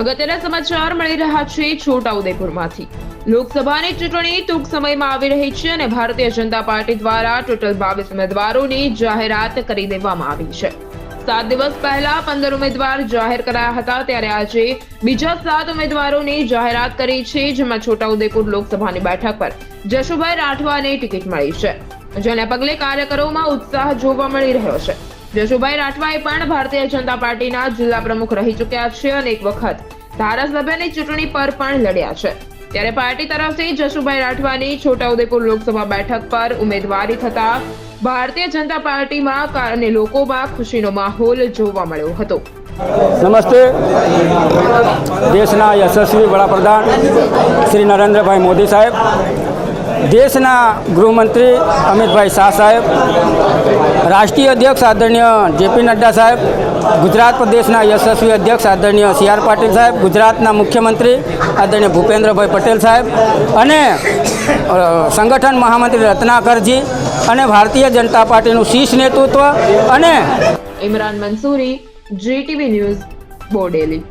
અગત્યના સમાચાર મળી રહ્યા છે છોટાઉદેપુરમાંથી. લોકસભાની ચૂંટણી ટૂંક સમયમાં આવી રહી છે અને ભારતીય જનતા પાર્ટી દ્વારા ટોટલ બાવીસ ઉમેદવારોની જાહેરાત કરી દેવામાં આવી છે. સાત દિવસ પહેલા પંદર ઉમેદવાર જાહેર કરાયા હતા, ત્યારે આજે બીજા સાત ઉમેદવારોની જાહેરાત કરી છે, જેમાં છોટાઉદેપુર લોકસભાની બેઠક પર જશુભાઈ રાઠવાને ટિકિટ મળી છે. જેને પગલે કાર્યકરોમાં ઉત્સાહ જોવા મળી રહ્યો છે. જશુભાઈ રાઠવાએ પણ ભારતીય જનતા પાર્ટીના જિલ્લા પ્રમુખ રહી ચૂક્યા છે અને એક વખત ધારાસભ્યની ચૂંટણી પર પણ લડ્યા છે. ત્યારે પાર્ટી તરફથી જશુભાઈ રાઠવાની છોટાઉદેપુર લોકસભા બેઠક પર ઉમેદવારી થતા ભારતીય જનતા પાર્ટીમાં અને લોકોમાં ખુશીનો માહોલ જોવા મળ્યો હતો. નમસ્તે. દેશના યશસ્વી વડાપ્રધાન શ્રી નરેન્દ્રભાઈ મોદી સાહેબ, દેશના ગૃહમંત્રી અમિતભાઈ શાહ સાહેબ રાષ્ટ્રીય અધ્યક્ષ આદરણીય જેપી નડ્ડા સાહેબ, ગુજરાત પ્રદેશના યશસ્વી અધ્યક્ષ આદરણીય સી આર પાટીલ સાહેબ, ગુજરાતના મુખ્યમંત્રી આદરણીય ભૂપેન્દ્રભાઈ પટેલ સાહેબ અને સંગઠન મહામંત્રી રત્નાકરજી અને ભારતીય જનતા પાર્ટીનું શીર્ષ નેતૃત્વ અને ઇમરાન મંસૂરી, જીટીવી ન્યૂઝ, બોડેલી.